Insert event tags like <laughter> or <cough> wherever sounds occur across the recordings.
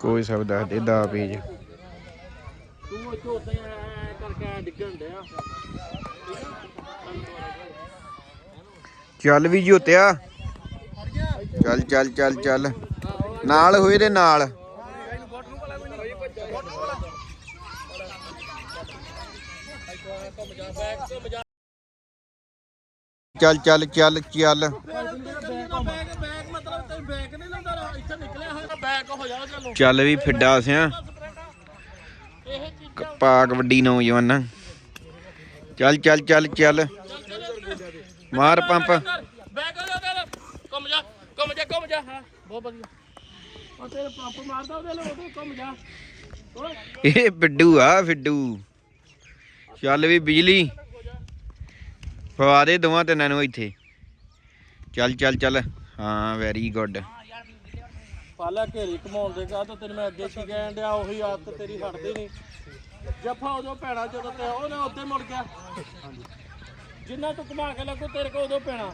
ਕੋਈ ਸਭ ਦੱਸ ਦੇ ਦਾ ਪੇਜ ਤੂੰ ਇੱਥੋਂ ਉੱਤੇ ਐ ਕਰਕੇ ਐਂ ਡਿੱਗਣ ਡਿਆ। ਚੱਲ ਵੀ ਜੋਤਿਆ ਚੱਲ ਚੱਲ ਚੱਲ ਚੱਲ। ਨਾਲ ਹੋਏ ਦੇ ਨਾਲ। ਚੱਲ ਚੱਲ ਚੱਲ ਚੱਲ। ਨਹੀਂ ਲੈਂਦਾ ਇੱਥੇ ਨਿਕਲਿਆ ਹੋਇਆ ਹੋ ਚਲੋ ਚੱਲ ਵੀ ਫਿੱਡਾ ਸਿਆ ਪਾ ਕਬੱਡੀ ਨੌਜਵਾਨਾਂ ਚੱਲ ਚੱਲ ਚੱਲ ਚੱਲ। ਮਾਰ ਪੰਪ। ਬੈਗ ਹੋ ਜਾ ਘੁੰਮ ਜਾ ਘੁੰਮ ਜਾ ਘੁੰਮ ਜਾ। ਹਾਂ ਬਹੁਤ ਵਧੀਆ। ਉਹ ਤੇਰੇ ਪੰਪ ਮਾਰਦਾ ਉਹਦੇ ਲਈ ਉਹਦੇ ਘੁੰਮ ਜਾ। ਇਹ ਬਿੱਡੂ ਆ ਫਿੱਡੂ। ਚੱਲ ਵੀ ਬਿਜਲੀ। ਪਵਾ ਦੇ ਦੋਵਾਂ ਤਿੰਨਾਂ ਨੂੰ ਇੱਥੇ। ਚੱਲ ਚੱਲ ਚੱਲ। ਹਾਂ ਵੈਰੀ ਗੁੱਡ ਪਾਲਾ ਘੇਰੀ ਘਮਾਉਣ ਦੇ ਕਾ ਤਾਂ ਤੈਨੂੰ ਮੈਂ ਅੱਗੇ ਸੀ ਕਹਿਣ ਡਿਆ, ਉਹੀ ਆਦਤ ਤੇਰੀ ਹਟਦੀ ਨਹੀਂ। ਜੱਫਾ ਉਦੋਂ ਪੈਣਾ ਜਦੋਂ ਤੇ ਉਹ ਉੱਤੇ ਮੁੜ ਗਿਆ। ਜਿੰਨਾ ਤੂੰ ਘੁਮਾ ਕੇ ਲੱਗੂ, ਤੇਰੇ ਕੋ ਉਦੋਂ ਪੈਣਾ।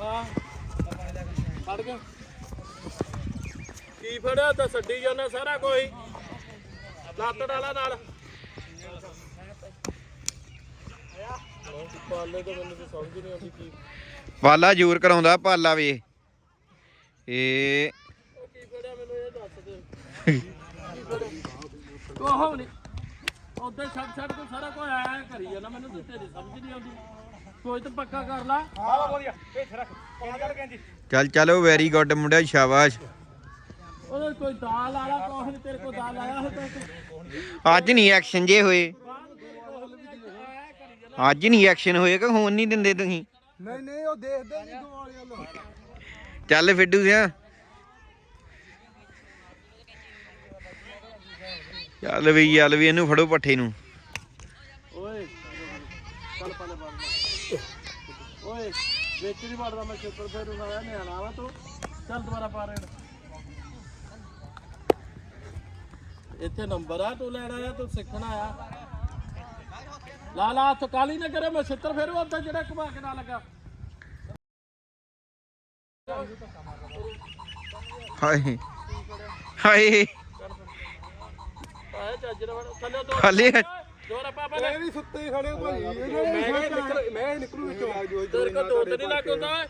ਹਾਂ। ਫੜ ਗਿਆ ਕੀ ਫੜਿਆ ਤਾਂ ਛੱਡੀ ਜਾਂਦਾ ਸਾਰਾ ਕੋਈ। ਲੱਤ ਡਾਲਾ ਨਾਲ। ਪਾਲੇ ਤਾਂ ਮੈਨੂੰ ਤਾਂ ਸਮਝ ਨਹੀਂ ਆਉਂਦੀ ਕੀ ਪਾਲਾ ਜ਼ੋਰ ਕਰਾਉਂਦਾ ਪਾਲਾ ਵੇ। ਇਹ ਉਹ ਕੀ ਫੜਿਆ ਮੈਨੂੰ ਇਹ ਦੱਸ ਦੇ ਕੋਹ ਨਹੀਂ ਉਧਰ ਛੱਡ ਛੱਡ ਕੇ ਸਾਰਾ ਕੋਈ ਆਇਆ ਕਰੀ ਜਾਂਦਾ ਮੈਨੂੰ ਤਾਂ ਤੇਰੀ ਸਮਝ ਨਹੀਂ ਆਉਂਦੀ ਕੋਈ ਤਾਂ ਪੱਕਾ ਕਰ ਲਾ ਚੱਲ ਚੱਲ ਉਹ ਵੈਰੀ ਗੁੱਡ ਮੁੰਡਾ ਸ਼ਾਬਾਸ਼। ਉਹਦੇ ਕੋਈ ਦਾਲ ਆਲਾ ਕੋਹ ਨਹੀਂ ਤੇਰੇ ਕੋਲ ਦਾਲ ਆਇਆ ਹੈ ਤਾਂ ਅੱਜ ਨਹੀਂ ਐਕਸ਼ਨ ਜੇ ਹੋਏ। ਅੱਜ ਨਹੀਂ ਐਕਸ਼ਨ ਹੋਏ ਕਿ ਹੋਣ ਨਹੀਂ ਦਿੰਦੇ ਤੁਸੀਂ। ਨਹੀਂ ਨਹੀਂ ਉਹ ਦੇਖਦੇ ਨਹੀਂ ਗਵਾਲੀਆਂ ਨੂੰ ਚੱਲ ਫਿੱਡੂ ਸਿਆ। ਚੱਲ ਵੀ ਚੱਲ ਵੀ ਇਹਨੂੰ ਫੜੋ ਪੱਠੇ ਨੂੰ। ਓਏ ਚੱਲ ਪਾਲੇ ਬਾੜ ਓਏ ਵਿੱਚ ਨਹੀਂ ਵੜਦਾ ਮੈਂ ਸ਼ੁਕਰ ਫੇਰ ਨੂੰ ਆਇਆ ਨਿਆਣਾ ਵਾ ਤੂੰ। ਚੱਲ ਦੁਬਾਰਾ ਪਾ ਰੇਡ। ਇੱਥੇ ਨੰਬਰ ਆ ਤੂੰ ਲੈਣਾ ਆ ਤੂੰ ਸਿੱਖਣਾ ਆ ਲਾ ਲਾ ਹੱਥ ਕਾਲੀ ਨਾ ਕਰੇ ਮੈਂ ਛਿੱਤਰ ਫੇਰ ਉੱਤੇ ਜਿਹੜਾ ਘੁਮਾ ਕੇ ਨਾ ਲੱਗਾ। ਹਾਏ ਹਾਏ। ਆਏ ਚੱਜ ਨਾਲ ਵੜ, ਥੱਲੇ ਦੋ ਖਾਲੀ ਦੋਰਾ ਪਾ ਪਾ ਇਹ ਵੀ ਸੁੱਤੇ ਹੀ ਖੜੇ ਭਾਈ। ਇਹਨਾਂ ਨੇ ਨਿਕਲ ਮੈਂ ਹੀ ਨਿਕਲੂ ਵਿੱਚੋਂ। ਆ ਜੋ ਤੇਰੇ ਕੋ ਦੋ ਤੇ ਨਹੀਂ ਲੱਗ ਹੁੰਦਾ। ਓਏ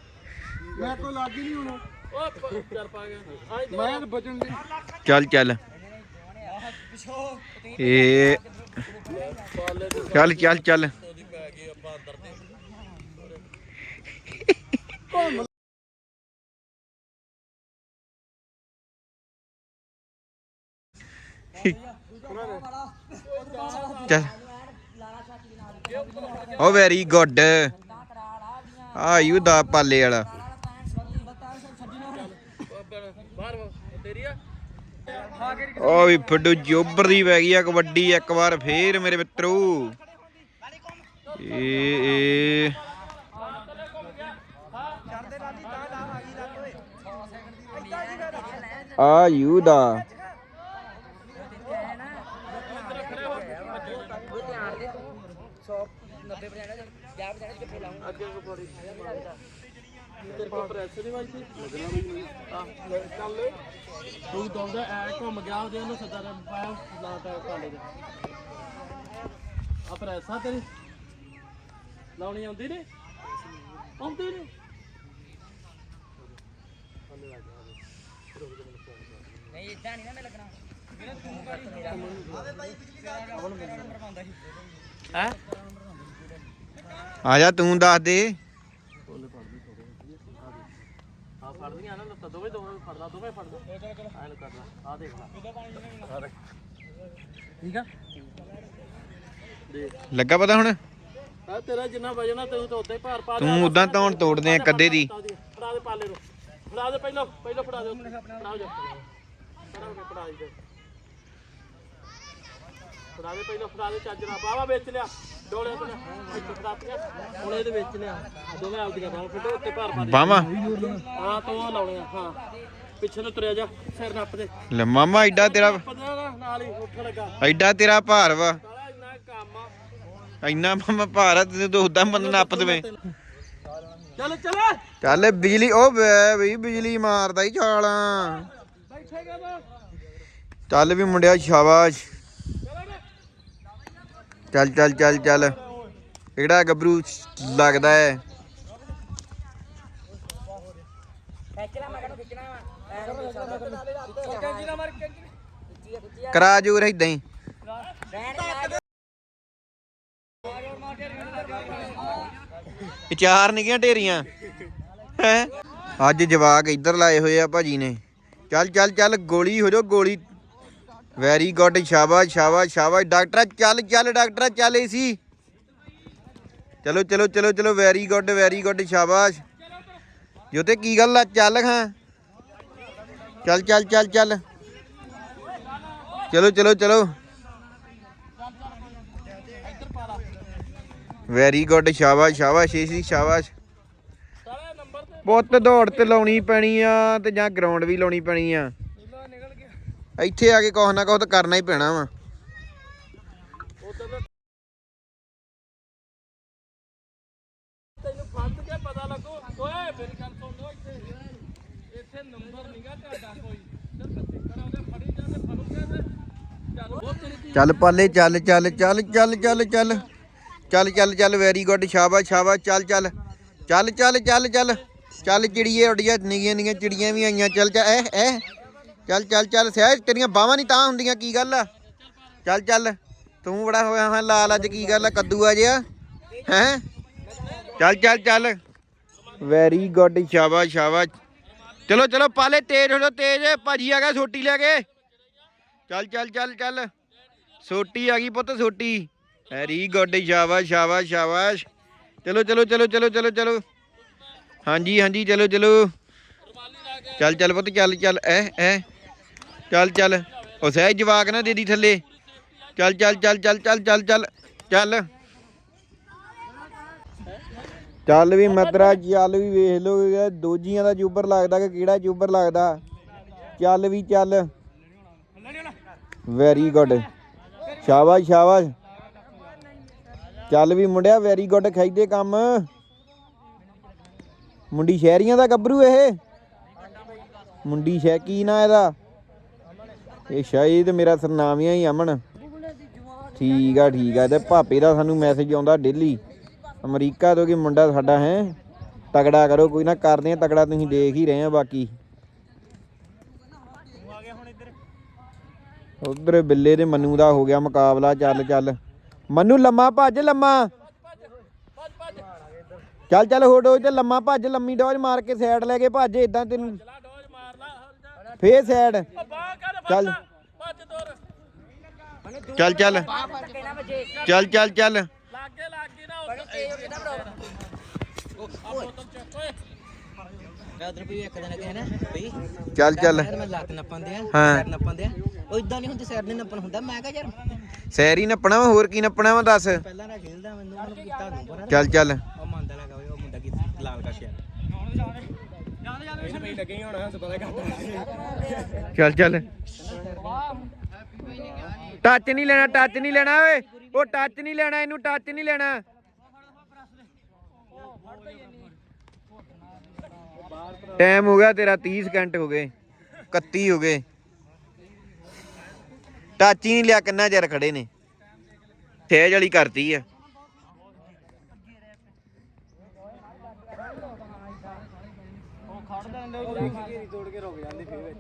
ਮੈਂ ਕੋ ਲੱਗ ਹੀ ਨਹੀਂ ਹੁਣ। ਓ ਪ- ਚੱਲ ਪਾ ਗਿਆ। ਆਏ ਮੈਂ ਬਚਣ ਦੀ ਚੱਲ ਚੱਲ। ਇਹ ਚੱਲ ਚੱਲ ਚੱਲ। ਚੱਲ। ਓ ਵੈਰੀ ਗੁੱਡ ਆ ਯੂ ਦਾ ਪਾਲੇ ਵਾਲਾ ਬਾਹਰ ਵਾ, ਤੇਰੀ ਆ ਉਹ ਵੀ ਫੱਡੂ ਜੋਬਰ ਦੀ ਪੈ ਗਈ ਆ, ਕਬੱਡੀ ਇੱਕ ਵਾਰ ਫੇਰ ਮੇਰੇ ਮਿੱਤਰੋ। ਇਹ ਇਹ ਆ ਯੂ ਦਾ। ਅੱਗੇ ਕੋ ਤੇਰੇ ਕੋਲ ਪ੍ਰੈਸ ਨਹੀਂ ਵਾਜਦੀ ਆ ਚੱਲ ਲੈ। ਤੂੰ ਦੌੜਦਾ ਐ ਘੁੰਮ ਗਿਆ ਉਹਦੇ ਉਹਨੂੰ ਸੱਦਾ ਦੇ ਪਾਇਆ ਲਾ ਤਾ ਕਾਲੇ ਦੇ। ਆ ਪ੍ਰੈਸ ਆ ਤੇਰੀ। ਲਾਉਣੀ ਆਉਂਦੀ ਨੇ? ਆਉਂਦੀ ਨੇ? ਹੈ? ਆ ਜਾ ਤੂੰ ਦੱਸ ਦੇ ਆ ਫੜਦੀਆਂ ਨਾ ਲੱਤਾਂ ਦੋਵੇਂ ਦੋਵੇਂ ਫੜਦਾ ਦੋਵੇਂ ਫੜਦਾ। ਐਨ ਕਰਦਾ ਆ ਦੇਖ ਲੈ। ਠੀਕ ਆ? ਦੇਖ। ਲੱਗਾ ਪਤਾ ਹੁਣ? ਆ ਤੇਰਾ ਜਿੰਨਾ ਵਜਣਾ ਤੈਨੂੰ ਤਾਂ ਉਦਾਂ ਹੀ ਭਾਰ ਪਾ ਤੂੰ ਉਦਾਂ ਧੌਣ ਤੋੜਦੇ ਆ ਕੱਦੇ ਦੀ। ਫੜਾ ਦੇ ਪਾਲੇ ਨੂੰ। ਫੜਾ ਦੇ ਪਹਿਲਾਂ ਪਹਿਲਾਂ ਫੜਾ ਦੇ ਫੜਾ ਜਾ। ਫੜਾ ਕੇ ਫੜਾ ਦੇ ਫੜਾ ਦੇ ਪਹਿਲਾਂ ਫੜਾ ਦੇ ਚੱਜ ਨਾਲ ਬਾਵਾ ਵੇਚ ਲਿਆ। ਡੋਲੇ ਤੇ ਇੱਥੇ ਫੜਾ ਤਿਆ ਹੁਣ ਇਹਦੇ ਵਿੱਚ ਲਿਆ। ਦੋਵੇਂ ਆਪਦੀਆਂ ਬਾਹਾਂ ਫਿੱਟੋ ਉੱਤੇ ਭਾਰ ਪਾ ਦੇ। ਬਾਵਾ ਹਾਂ ਤੂੰ ਉਹ ਲਾਉਣੇ ਆ ਹਾਂ। ਪਿੱਛੇ ਨੂੰ ਤੁਰਿਆ ਜਾ ਸਿਰ ਨੱਪ ਦੇ। ਲੈ ਮਾਮਾ ਐਡਾ ਤੇਰਾ ਪਤਾ ਨਾ ਨਾਲ ਹੀ ਉੱਠ ਲੱਗਾ। ਐਡਾ ਤੇਰਾ ਭਾਰ ਵਾ। ਸਾਲਾ ਇੰਨਾ ਕੰਮ ਆ। ਇੰਨਾ ਮਾਮਾ ਭਾਰ ਆ ਤੇ ਤੂੰ ਉਦਾਂ ਬੰਦ ਨੱਪ ਦੇਵੇਂ। ਚੱਲ ਚੱਲ। ਚੱਲ ਬਿਜਲੀ ਉਹ ਵੇ ਵੀ ਬਿਜਲੀ ਮਾਰਦਾ ਹੀ ਛਾਲਾਂ। ਚੱਲ ਵੀ ਮੁੰਡਿਆ ਸ਼ਾਬਾਸ਼। ਚੱਲ ਚੱਲ ਚੱਲ ਚੱਲ। ਕਿਹੜਾ ਗੱਭਰੂ ਲੱਗਦਾ ਹੈ ਕੈਂਚੀ ਨਾ ਮਾਰ ਕਰਾ ਜੂਰ ਇਦਾਂ ਹੀ। ਇਹ ਚਾਰ ਨਿਕੀਆਂ ਢੇਰੀਆਂ। ਹੈ? ਅੱਜ ਜਵਾਕ ਇੱਧਰ ਲਾਏ ਹੋਏ ਆ ਭਾਜੀ ਨੇ। ਚੱਲ ਚੱਲ ਚੱਲ, ਗੋਲੀ ਹੋ ਜਾ ਗੋਲੀ ਵੈਰੀ ਗੁੱਡ ਸ਼ਾਬਾਸ਼ ਸ਼ਾਬਾਸ਼ ਸ਼ਾਬਾਸ਼। ਡਾਕਟਰ ਚੱਲ ਚੱਲ ਡਾਕਟਰ ਚੱਲ ਏਸੀ ਚਲੋ ਚਲੋ ਚਲੋ ਚਲੋ ਵੈਰੀ ਗੁੱਡ ਵੈਰੀ ਗੁੱਡ ਸ਼ਾਬਾਸ਼। ਜੋਤੇ ਕੀ ਗੱਲ ਆ? ਚੱਲ ਖਾਂ ਚੱਲ ਚੱਲ ਚੱਲ ਚੱਲ। ਚਲੋ ਚਲੋ ਚਲੋ। ਵੈਰੀ ਗੁੱਡ ਸ਼ਾਬਾਸ਼ ਸ਼ਾਬਾਸ਼ ਏਸੀ ਸ਼ਾਬਾਸ਼। ਸਾਰਾ ਨੰਬਰ ਤੇ ਪੁੱਤ ਦੌੜ ਤੇ ਲਾਉਣੀ ਪੈਣੀ ਆ ਤੇ ਜਾਂ ਗਰਾਊਂਡ ਵੀ ਲਾਉਣੀ ਪੈਣੀ ਆ। ਇੱਥੇ ਆ ਕੇ ਕੁਛ ਨਾ ਕੁਛ ਤਾਂ ਕਰਨਾ ਹੀ ਪੈਣਾ ਵਾ। ਉਧਰ ਦਾ ਤੈਨੂੰ ਫੰਦ ਕੇ ਪਤਾ ਲੱਗੂ। ਓਏ ਮੇਰੀ ਗੱਲ ਸੁਣ ਲੋ ਇੱਥੇ। ਇੱਥੇ ਨੰਬਰ ਨਹੀਂਗਾ ਤੁਹਾਡਾ ਕੋਈ। ਸਿਰਫ ਸਟicker ਉਹਦੇ ਫੜੀ ਜਾਂਦੇ ਫੜੂਗੇ ਤੇ ਚੱਲ। ਉਹ ਤੇਰੀ ਧੀ ਚੱਲ ਪਾਲੇ ਚੱਲ ਚੱਲ ਚੱਲ ਚੱਲ ਚੱਲ ਚੱਲ। ਚੱਲ ਚੱਲ ਚੱਲ ਵੈਰੀ ਗੁੱਡ ਸ਼ਾਬਾਸ਼ ਸ਼ਾਬਾਸ਼ ਚੱਲ ਚੱਲ। ਚੱਲ ਚੱਲ ਚੱਲ ਚੱਲ। ਚੱਲ ਚਿੜੀਏ ਉੱਡੀਆਂ ਨਿਗੀਆਂ ਨਿਗੀਆਂ ਚਿੜੀਆਂ ਵੀ ਆਈਆਂ। ਚੱਲ ਚੱਲ ਐ ਐ। ਚੱਲ ਚੱਲ ਚੱਲ, ਸਹਿਜ, ਤੇਰੀਆਂ ਬਾਹਾਂ ਨਹੀਂ ਤਾਂ ਹੁੰਦੀਆਂ, ਕੀ ਗੱਲ ਆ? ਚੱਲ ਚੱਲ, ਤੂੰ ਬੜਾ ਹੋਇਆ ਹਾਂ, ਲਾਲ ਅੱਜ ਕੀ ਗੱਲ ਆ, ਕੱਦੂ ਆ ਜਿਆ ਹੈ? ਚੱਲ ਚੱਲ ਚੱਲ। ਵੈਰੀ ਗੁੱਡ ਸ਼ਾਬਾਸ਼ ਸ਼ਾਬਾਸ਼। ਚਲੋ ਚਲੋ, ਪਾਲੇ, ਤੇਜ਼ ਹੋ ਜਾਓ, ਤੇਜ਼। ਭਾਜੀ ਆ ਗਿਆ ਛੋਟੀ ਲੈ ਕੇ। ਚੱਲ ਚੱਲ ਚੱਲ ਚੱਲ। ਸੋਟੀ ਆ ਗਈ ਪੁੱਤ, ਸੋਟੀ। ਵੈਰੀ ਗੁੱਡ ਸ਼ਾਬਾਸ਼ ਸ਼ਾਬਾਸ਼ ਸ਼ਾਬਾਸ਼। ਚਲੋ ਚਲੋ ਚਲੋ ਚਲੋ ਚਲੋ ਚਲੋ। ਹਾਂਜੀ ਹਾਂਜੀ, ਚਲੋ ਚਲੋ। ਚੱਲ ਚੱਲ ਪੁੱਤ, ਚੱਲ ਚੱਲ। ਐ ਐ। ਚੱਲ ਚੱਲ, ਉਹ ਸਹਿਜ ਜਵਾਕ ਨਾ ਦੇਦੀ ਥੱਲੇ। ਚੱਲ ਚੱਲ ਚੱਲ ਚੱਲ ਚੱਲ ਚੱਲ ਚੱਲ ਚੱਲ। ਚੱਲ ਵੀ ਮਤਰਾ ਚੱਲ ਵੀ ਵੇਖ ਲੋ ਦੋਜੀਆਂ ਦਾ ਜੂਬਰ ਲੱਗਦਾ ਕਿ ਕਿਹੜਾ ਜੂਬਰ ਲੱਗਦਾ। ਚੱਲ ਵੀ ਚੱਲ। ਵੈਰੀ ਗੁੱਡ ਸ਼ਾਬਾਸ਼ ਸ਼ਾਬਾਸ਼। ਚੱਲ ਵੀ ਮੁੰਡਿਆ ਵੈਰੀ ਗੁੱਡ ਖਾਈਦੇ ਕੰਮ। ਮੁੰਡੀ ਸ਼ਹਿਰੀਆਂ ਦਾ ਗੱਭਰੂ ਇਹ। ਮੁੰਡੀ ਸ਼ਹਿ ਕੀ ਨਾ ਇਹਦਾ? ਇਹ ਤੇ ਮੇਰਾ ਸਰਨਾਮ ਹੀ ਆ, ਅਮਨ। ਠੀਕ ਆ ਠੀਕ ਆ। ਤੇ ਭਾਪੇ ਦਾ ਸਾਨੂੰ ਮੈਸੇਜ ਆਉਂਦਾ ਡੇਲੀ ਅਮਰੀਕਾ ਤੋਂ ਕਿ ਮੁੰਡਾ ਸਾਡਾ ਹੈ, ਤਗੜਾ ਕਰੋ, ਕੋਈ ਨਾ ਕਰਦੇ ਆ ਤਗੜਾ, ਤੁਸੀਂ ਦੇਖ ਹੀ ਰਹੇ ਆ ਬਾਕੀ। ਉਧਰ ਬਿੱਲੇ ਦੇ ਮੰਨੂ ਦਾ ਹੋ ਗਿਆ ਮੁਕਾਬਲਾ, ਚੱਲ ਚੱਲ। ਮੰਨੂ, ਲੰਮਾ ਭੱਜ, ਲੰਮਾ। ਚੱਲ ਚੱਲ ਹੋ ਡੋਜ ਤੇ ਲੰਮਾ ਭੱਜ, ਲੰਮੀ ਡੋਜ ਮਾਰ ਕੇ ਸਾਈਡ ਲੈ ਕੇ ਭੱਜ ਇਦਾਂ ਤੈਨੂੰ। ਫੇਰ ਸਾਈਡ ਚੱਲ। ਚੱਲ ਚੱਲ। ਚੱਲ ਚੱਲ ਚੱਲ। ਲਾਗੇ ਲਾਗੇ ਨਾ ਉਧਰ ਵੀ ਇੱਕ ਦਿਨ ਕਹੇ ਨਾ ਬਈ ਚੱਲ ਚੱਲ। ਮੈਂ ਲੱਤ ਨੱਪਣ ਦੇ ਹਾਂ। ਨੱਪਣ ਦਿਆ ਉਹ ਇਦਾਂ ਨਹੀਂ ਹੁੰਦੀ ਸਿਰ ਨੇ ਨੱਪਣ ਹੁੰਦਾ ਮੈਂ ਕਹਾਂ ਯਾਰ ਸੈਰੀ ਨੱਪਣਾ ਵਾ, ਹੋਰ ਕੀ ਨੱਪਣਾ ਵਾ ਦੱਸ। ਪਹਿਲਾਂ ਨਾ ਖੇਲਦਾ ਮੈਨੂੰ ਉਹਨੂੰ ਕੀਤਾ ਚੱਲ ਚੱਲ। ਉਹ ਮੰਨਦਾ ਲੱਗਾ ਉਹ ਮੁੰਡਾ ਕੀ ਲਾਲ ਕੱਟਿਆ ਇਹਨੇ ਪਈ ਲੱਗੇ ਹੋਣਾ ਹੱਥ ਪਤਾ ਘੱਟ ਚੱਲ ਚੱਲ। ਟੱਚ ਨਹੀਂ ਲੈਣਾ ਟੱਚ ਨਹੀਂ ਲੈਣਾ ਓਏ। ਉਹ ਟੱਚ ਨਹੀਂ ਲੈਣਾ, ਇਹਨੂੰ ਟੱਚ ਨਹੀਂ ਲੈਣਾ। ਟਾਈਮ ਹੋ ਗਿਆ ਤੇਰਾ 30 ਸਕਿੰਟ ਹੋ ਗਏ 31 ਹੋ ਗਏ। ਟੱਚ ਹੀ ਨਹੀਂ ਲਿਆ, ਕਿੰਨਾ ਚਿਰ ਖੜੇ ਨੇ। ਤੇਜ ਵਾਲੀ ਕਰਤੀ ਆ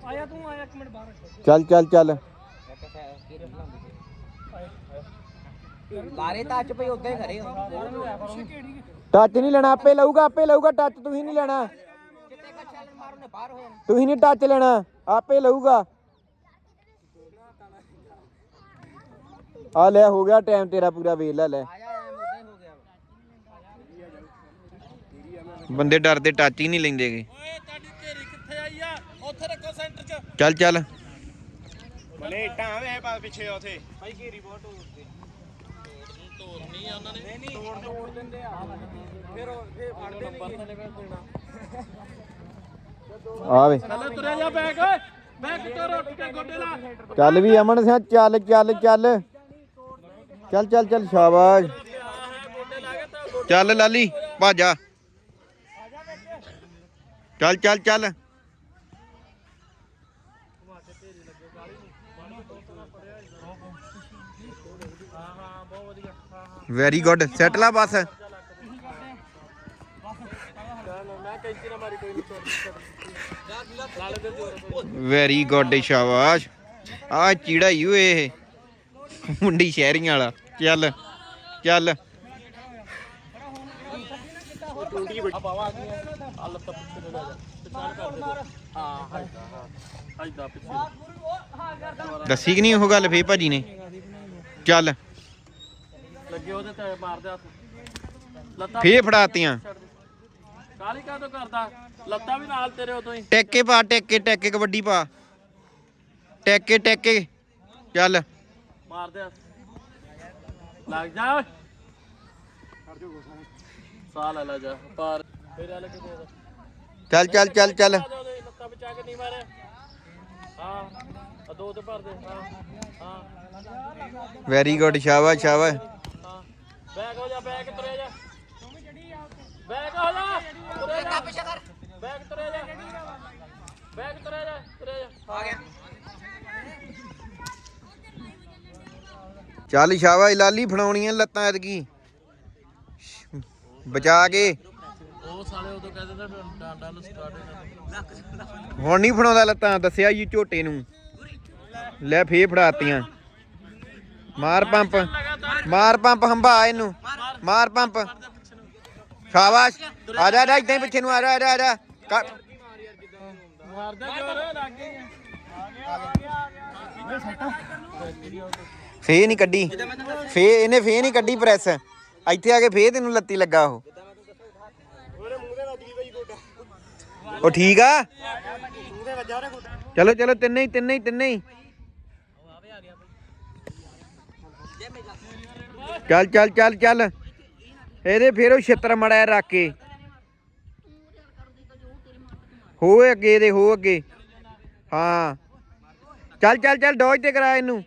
ਆਇਆ ਤੂੰ ਆਇਆ ਇੱਕ ਮਿੰਟ ਬਾਹਰ ਚੱਲ ਚੱਲ ਚੱਲ। ਲਾਰੇ ਟੱਚ ਪਈ ਉਦਾਂ ਹੀ ਖਰੇ ਟੱਚ ਨਹੀਂ ਲੈਣਾ ਆਪੇ ਲਊਗਾ ਆਪੇ ਲਊਗਾ ਟੱਚ ਤੁਸੀਂ ਨਹੀਂ ਲੈਣਾ। ਜਿੱਤੇ ਕੱਛਾ ਮਾਰੂ ਨੇ ਬਾਹਰ ਹੋ ਜਾਣਾ। ਤੁਸੀਂ ਨਹੀਂ ਟੱਚ ਲੈਣਾ ਆਪੇ ਲਊਗਾ। ਆ ਲੈ ਹੋ ਗਿਆ ਟਾਈਮ ਤੇਰਾ ਪੂਰਾ ਵੇਖ ਲੈ ਲੈ। ਬੰਦੇ ਡਰਦੇ ਟੱਚ ਹੀ ਨਹੀਂ ਲੈਂਦੇਗੇ ਓਏ ਤੁਹਾਡੀ ਢੇਰੀ ਕਿੱਥੇ ਆਈ ਆ ਉੱਥੇ ਰੱਖੋ ਸੈਂਟਰ 'ਚ ਚੱਲ ਚੱਲ। ਮਨੇ ਇੱਟਾਂ ਵੇ ਪਾ ਪਿੱਛੇ ਉਥੇ। ਤੋੜਨੀ ਆ ਉਹਨਾਂ ਨੇ। ਨਹੀਂ ਨਹੀਂ ਤੋੜ ਤੋੜ ਦਿੰਦੇ ਆ। ਫਿਰ ਉਹ ਫੇਰ ਫੜਦੇ ਨਹੀਂ ਦੇਣਾ ਆਵੇ। ਥੱਲੇ ਤੁਰਿਆ ਜਾ ਬੈਗ ਓਏ ਬੈਗ ਤੋੜ ਉੱਠ ਕੇ ਗੋਡੇ ਲਾ। ਚੱਲ ਵੀ ਅਮਨ ਸਿਆ ਚੱਲ ਚੱਲ ਚੱਲ। ਚੱਲ ਚੱਲ ਚੱਲ ਸ਼ਾਬਾਸ਼। ਚੱਲ ਲਾਲੀ ਭਾਜਾ। ਚੱਲ ਚੱਲ ਚੱਲ। ਵੈਰੀ ਗੁੱਡ ਸੈਟਲ ਆ ਬਸ ਵੈਰੀ ਗੁੱਡ ਸ਼ਾਬਾਸ਼ ਆ ਚੀੜਾ ਯੂ ਇਹ। ਮੁੰਡੀ ਸ਼ਹਿਰੀਆਂ ਵਾਲਾ। ਚੱਲ ਚੱਲ। ਟੁੰਡੀ ਬੜੀ ਬਾਵਾ ਆ ਗਈ ਆ ਲੱਤ ਪਿੱਛੇ ਨੂੰ ਲੈ ਜਾ ਪਛਾਣ ਕਰ ਦੇ ਹਾਂ ਹਾਈਦਾ ਹਾਂ ਦੱਸੀ ਕਿ ਨਹੀਂ ਉਹ ਗੱਲ ਫੇ ਭਾਜੀ ਨੇ? ਚੱਲ। ਲੱਗੇ ਉਹਦੇ ਤੇ ਮਾਰਦੇ ਹੱਥ। ਲੱਤਾਂ ਫੇ ਫੜਾਤੀਆਂ। ਛੱਡ ਦੇ। ਕਾਲੀ ਕਾ ਤੋਂ ਕਰਦਾ? ਲੱਤਾਂ ਵੀ ਨਾਲ ਤੇਰੇ ਉਦੋਂ ਹੀ। ਟੈਕੇ ਪਾ ਟੈਕੇ ਟੈਕੇ ਕਬੱਡੀ ਪਾ। ਟੈਕੇ ਟੈਕੇ। ਚੱਲ। ਮਾਰਦੇ ਹੱਥ। ਲੱਗ ਜਾ। ਓਏ ਸਾਹ ਲੈ ਲੈ ਜਾ ਪਾਰ। ਫਿਰ ਆ ਲੱਗੇ ਦੇ ਦੇ ਚੱਲ ਚੱਲ ਚੱਲ ਚੱਲ। ਆ ਜਾ ਉਹਦੇ ਲੱਤਾਂ ਬਚਾ ਕੇ ਨਹੀਂ ਮਾਰੇ ਹਾਂ ਆ ਦੋ ਤੇ ਭਰ ਦੇ। ਹਾਂ ਹਾਂ। ਵੈਰੀ ਗੁੱਡ ਸ਼ਾਬਾਸ਼ ਸ਼ਾਬਾਸ਼। ਹਾਂ ਬੈਗ ਹੋ ਜਾ ਬੈਗ ਤੁਰੇ ਜਾ। ਬੈਗ ਹੋ ਜਾ ਤੁਰੇ ਜਾ ਬੈਗ ਤੁਰੇ ਜਾ। ਬੈਗ ਤੁਰੇ ਜਾ ਤੁਰੇ ਜਾ। ਆ ਗਿਆ। ਚੱਲ ਸ਼ਾਬਾਸ਼ ਲਾਲੀ ਫੜਾਉਣੀਆਂ ਲੱਤਾਂ ਐਤਕੀ। ਬਚਾ ਕੇ। ਉਹ ਸਾਲੇ ਉਦੋਂ ਕਹਿੰਦੇ ਨੇ ਡਾਂਡਾ ਨੂੰ ਸਟਾਰਟ ਹੁਣ ਨਹੀਂ ਫੜਾਉਂਦਾ ਲੱਤਾਂ ਦੱਸਿਆ ਜੀ ਝੋਟੇ ਨੂੰ। ਲੈ ਫੇ ਫੜਾਤੀਆਂ। ਮਾਰ ਪੰਪ। ਮਾਰ ਪੰਪ ਹੰਭਾ ਇਹਨੂੰ। ਮਾਰ ਪੰਪ। ਸ਼ਾਬਾਸ਼। ਆ ਜਾ ਆ ਜਾ, ਇਦਾਂ ਹੀ ਪਿੱਛੇ ਨੂੰ ਆ ਜਾ ਆ ਜਾ ਆ ਜਾ। ਮਾਰਦਾ ਜੋਰ ਲੱਗ ਗਈ ਫੇ ਨਹੀਂ ਕੱਢੀ। ਫੇ ਇਹਨੇ ਫੇ ਨਹੀਂ ਕੱਢੀ ਪ੍ਰੈਸ। ਇੱਥੇ ਆ ਕੇ ਫੇ ਤੈਨੂੰ ਲੱਤੀ ਲੱਗਾ ਉਹ। ਉਹ ਠੀਕ ਆ? ਚਲੋ ਚਲੋ, ਤਿੰਨੇ ਹੀ ਤਿੰਨੇ ਹੀ ਤਿੰਨੇ ਹੀ। ਚੱਲ ਚੱਲ ਚੱਲ ਚੱਲ। ਇਹਦੇ ਫੇਰ ਉਹ ਛਿੱਤਰ ਮੜਿਆ ਰੱਖ ਕੇ। ਹੋ ਅੱਗੇ ਇਹਦੇ ਹੋ ਅੱਗੇ। ਹਾਂ। ਚੱਲ ਚੱਲ ਚੱਲ, ਡੋਜ ਤੇ ਕਰਾ ਇਹਨੂੰ।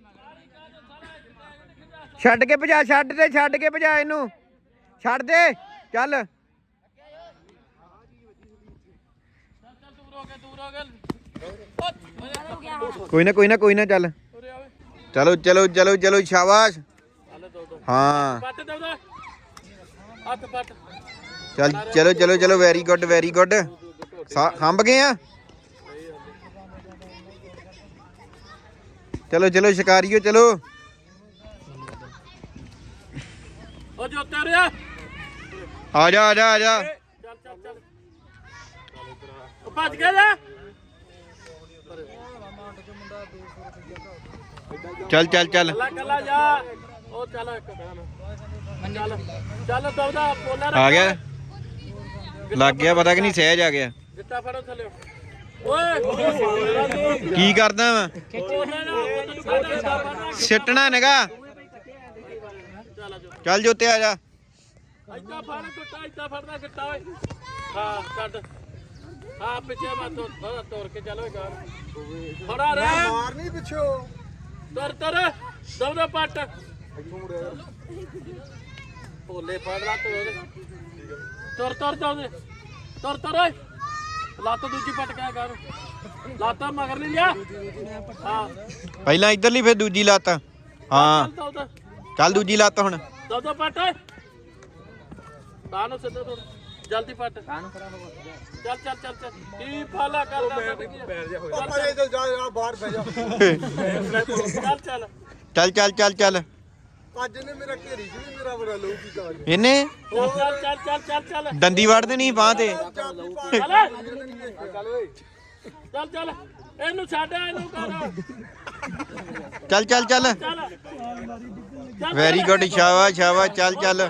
ਛੱਡ ਕੇ ਭਜਾ, ਛੱਡ ਦੇ, ਛੱਡ ਕੇ ਭਜਾ ਇਹਨੂੰ। ਛੱਡ ਦੇ, ਚੱਲ। ਕੋਈ ਨਾ ਕੋਈ ਨਾ ਕੋਈ ਨਾ, ਚੱਲ। ਚਲੋ ਚਲੋ ਚਲੋ ਚਲੋ, ਸ਼ਾਬਾਸ਼। ਹਾਲੇ ਦੋ ਦੋ ਹਾਂ ਪੱਟ ਦੇ ਉਹਦਾ ਹੱਥ ਪੱਟ ਚੱਲ ਚਲੋ ਚਲੋ ਚਲੋ ਵੈਰੀ ਗੁੱਡ ਵੈਰੀ ਗੁੱਡ ਹੰਬ ਗਏ ਆ ਚਲੋ ਚਲੋ ਸ਼ਿਕਾਰੀਓ ਚਲੋ ਉਹ ਜੋਤੇ ਉਰੇ ਆ ਆ ਜਾ ਆ ਜਾ ਆ ਜਾ ਚੱਲ ਚੱਲ ਚੱਲ ਉਹ ਭੱਜ ਗਿਆ ਜਾ ਚੱਲ ਚੱਲ ਚੱਲ ਕੱਲਾ ਕੱਲਾ ਜਾ ਉਹ ਚੱਲ ਇੱਕ ਚੱਲ। ਚੱਲ ਦਵਦਾ ਪੋਲਾ ਰੱਖ। ਆ ਗਿਆ? ਲੱਗ ਗਿਆ ਪਤਾ ਕਿ ਨਹੀਂ ਸਹਿਜ ਆ ਗਿਆ। ਗਿੱਟਾ ਫੜੋ ਥੱਲੇ। ਓਏ ਕੀ ਕਰਦਾ ਵਾ? ਸਿੱਟਣਾ ਨਗਾ। ਚੱਲ ਜੋਤੇ ਆ ਜਾ। ਇੱਦਾਂ ਫੜ ਗੁੱਟਾ ਇੱਦਾਂ ਫੜਨਾ ਗਿੱਟਾ ਓਏ। ਹਾਂ ਛੱਡ। ਹਾਂ ਪਿੱਛੇ ਮਾ ਤੋਰ ਥੋੜਾ ਤੋਰ ਕੇ ਚੱਲ ਓਏ ਗਾਰ ਫੜਾ ਰੇ ਮਾਰਨੀ ਪਿੱਛੋਂ। ਤੁਰ ਤੁਰ। ਦਵਦਾ ਪੱਟ। ਭੋਲੇ ਫੜ ਲਾ ਤੂੰ ਉਹਦੇ ਤੁਰ ਤੁਰ ਦਵਦੇ ਤੁਰ ਤੁਰ ਓਏ। ਲੱਤ ਦੂਜੀ ਪੱਟ ਕੇ ਕਰ ਲੱਤ ਮਗਰ ਨਹੀਂ ਲਿਆ। ਹਾਂ। ਪਹਿਲਾਂ ਇਧਰਲੀ ਫਿਰ ਦੂਜੀ ਲੱਤ। ਹਾਂ। ਦਵਦਾ ਚੱਲ ਦੂਜੀ ਲੱਤ ਹੁਣ। ਦਵਦਾ ਪੱਟ ਓਏ। ਤਾਂ ਨੂੰ ਸਿੱਧਾ ਤੁਰ ਜਲਦੀ ਪੱਟ। ਚੱਲ ਚੱਲ ਚੱਲ ਚੱਲ। ਕੀ ਫਾਲਾ ਕਰਦਾ ਬੈਠ ਜਾ ਉਹ ਪਰੇ ਚੱਲ ਜਾ ਯਾਰ ਬਾਹਰ ਬਹਿ ਜਾ। <laughs> ਚੱਲ ਚੱਲ। ਚੱਲ ਚੱਲ ਚੱਲ ਚੱਲ। ਅੱਜ ਨੇ ਮੇਰਾ ਘੇਰੀ ਚ ਵੀ ਮੇਰਾ ਬੜਾ ਲਊ ਕੀਤਾ ਅੱਜ ਇਹਨੇ? ਚੱਲ ਚੱਲ ਚੱਲ ਚੱਲ ਚੱਲ। ਦੰਦੀ ਵੜ ਦੇਣੀ ਬਾਹ ਤੇ। ਚੱਲ ਚੱਲ ਓਏ ਚੱਲ। ਚੱਲ। ਇਹਨੂੰ ਛੱਡ ਇਹਨੂੰ ਕਰ। ਚੱਲ ਚੱਲ ਚੱਲ। ਵੈਰੀ ਗੁੱਡ ਸ਼ਾਬਾਸ਼ ਸ਼ਾਬਾਸ਼। ਚੱਲ ਚੱਲ।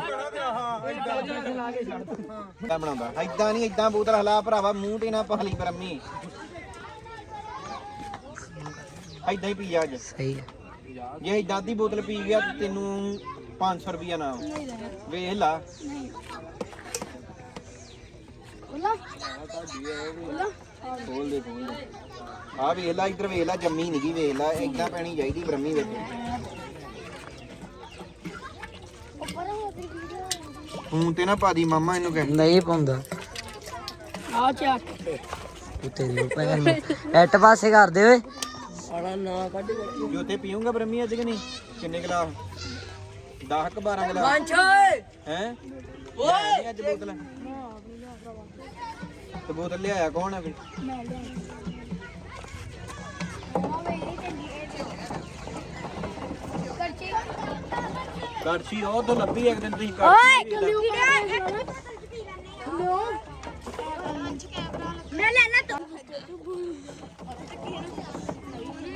ਬਣਾਉਂਦਾ ਐਦਾਂ ਨਹੀਂ ਐਦਾਂ ਬੋਤਲ ਹਲਾ ਭਰਾਵਾ ਮੂੰਹ ਤੇ ਨਾ ਪਹਲੀ ਬਰਮੀ ਐਦਾਂ ਹੀ ਪੀ ਜਾ ਅੱਜ। ਸਹੀ ਹੈ। ਜੇ ਐਦਾਂ ਦੀ ਬੋਤਲ ਪੀ ਗਿਆ ਤੇ ਤੈਨੂੰ 500 ਰੁਪਿਆ ਨਾ ਵੇਖ ਲਾ। ਦੇ ਆ ਵੇਖ ਲਾ ਇੱਧਰ ਵੇਖ ਲਾ ਜੰਮੀ ਨਹੀਂਗੀ ਵੇਖ ਲਾ। ਐਦਾਂ ਪੈਣੀ ਚਾਹੀਦੀ ਬ੍ਰਹਮੀ ਵਿੱਚ। ਤੂੰ ਤੇ ਨਾ ਪਾਦੀ ਮਾਮਾ ਇਹਨੂੰ ਕਹਿ। ਨਹੀਂ ਪਾਉਂਦਾ। ਆ ਚੱਕ। ਉੱਤੇ ਦੀ ਭੈਣ ਐਟ ਪਾਸੇ ਕਰ ਦੇ ਓਏ ਜੋ ਤੇ ਪੀਊਂਗਾ ਬ੍ਰਹਮੀ ਅੱਜ ਕਿ ਨਹੀਂ? ਕਿੰਨੇ ਗਲਾਸ? 10 ਕ 12 ਗਲਾਸ। ਪੰਜ ਓਏ ਹੈ? ਓਏ। ਅੱਜ ਬੋਤਲ। ਤੇ ਬੋਤਲ ਲਿਆਇਆ ਕੌਣ ਆ ਲਿਆ ਕੜਛੀ ਉਹ ਤੋਂ ਲੱਭੀ ਇੱਕ ਦਿਨ ਤੁਸੀਂ ਓਏ ਕੜਛੀ ਵੀ ਲੈ- ਮੈਂ ਲੈਣਾ ਤੂੰ।